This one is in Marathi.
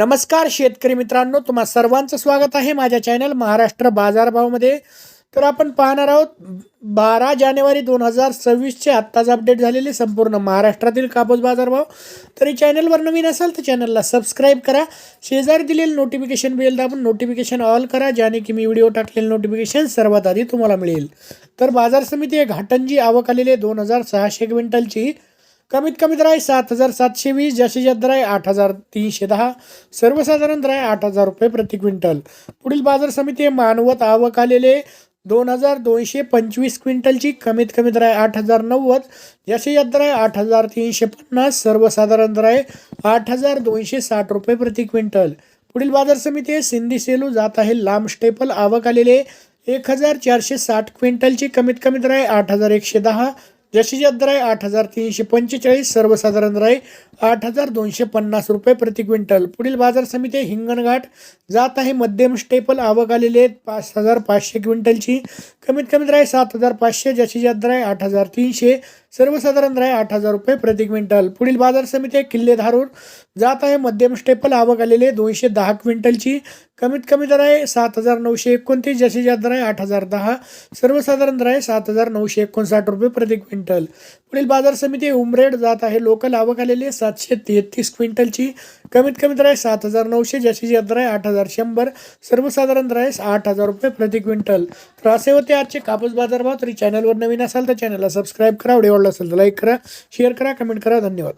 नमस्कार शेतकरी मित्रांनो तुम्हा सर्वांचं स्वागत आहे माझ्या चॅनल महाराष्ट्र बाजारभावमध्ये तर आपण पाहणार आहोत बारा जानेवारी दोन हजार सव्वीसचे आत्ताच अपडेट झालेले संपूर्ण महाराष्ट्रातील कापूस बाजारभाव. तरी चॅनलवर नवीन असाल तर चॅनलला सबस्क्राईब करा. शेजारी दिलेलं नोटिफिकेशन बेल दाबून नोटिफिकेशन ऑल करा ज्याने की मी व्हिडिओ टाकलेलं नोटिफिकेशन सर्वात आधी तुम्हाला मिळेल. तर बाजार समिती घाटंजी आवक आलेली आहे दोन हजार सहाशे क्विंटलची. कमीत कमी दर आहे सात हजार सातशे वीस जास्तीत जास्त दर आहे आठ हजार तीनशे दहा सर्वसाधारण दर आहे आठ हजार रुपये प्रति क्विंटल. पुढील बाजार समिती आहे मानवत आवक आलेले दोन हजार दोनशे पंचवीस क्विंटलची कमीत कमी दर आहे आठ हजार नव्वद जास्तीत जास्त दर आहे आठ हजार तीनशे पन्नास सर्वसाधारण दर आहे आठ हजार दोनशे साठ रुपये प्रति क्विंटल. पुढील बाजार समिती आहे सिंधी सेलू जात आहे लांब स्टेपल आवक आलेले एक हजार चारशे साठ क्विंटलची कमीत कमी दर आहे आठ हजार एकशे दहा जशी जास्त दर आहे आठ हजार तीनशे पंचेचाळीस सर्वसाधारण दर आहे आठ हजार दोनशे पन्नास रुपये प्रति क्विंटल. पुढील बाजार समिती हिंगणघाट. जात आहे मध्यम स्टेपल. आवक आलेले आहेत पाच हजार पाचशे क्विंटलची. कमीत कमी दर आहे सात हजार पाचशे जशी जास्त दर आहे आठ हजार तीनशे. सर्वसाधारण राय आठ हजार रुपये प्रति क्विंटल. पुढील बाजार समिती आहे किल्ले धारूर. जात आहे मध्यम स्टेपल आवक आलेले दोनशे दहा क्विंटलची. कमीत कमी दर आहे सात हजार नऊशे एकोणतीस जास्तीत जास्त दर आहे आठ हजार दहा. सर्वसाधारण दर आहे सात हजार नऊशे एकोणसाठ रुपये प्रति क्विंटल. पुढील बाजार समिती उमरेड. जात आहे लोकल आवक आलेली आहे सातशे तेहतीस क्विंटलची. कमीत कमी दर आहे सात हजार नऊशे जास्तीत जास्त दर आहे आठ हजार शंभर. सर्वसाधारण दर आहे आठ हजार रुपये प्रति क्विंटल. तर असे होते आजचे कापूस बाजारभाव तरी चॅनलवर नवीन असाल तर चॅनलला सबस्क्राईब करा. व्हिडिओ आवडला असेल तर लाईक करा शेअर करा कमेंट करा. धन्यवाद.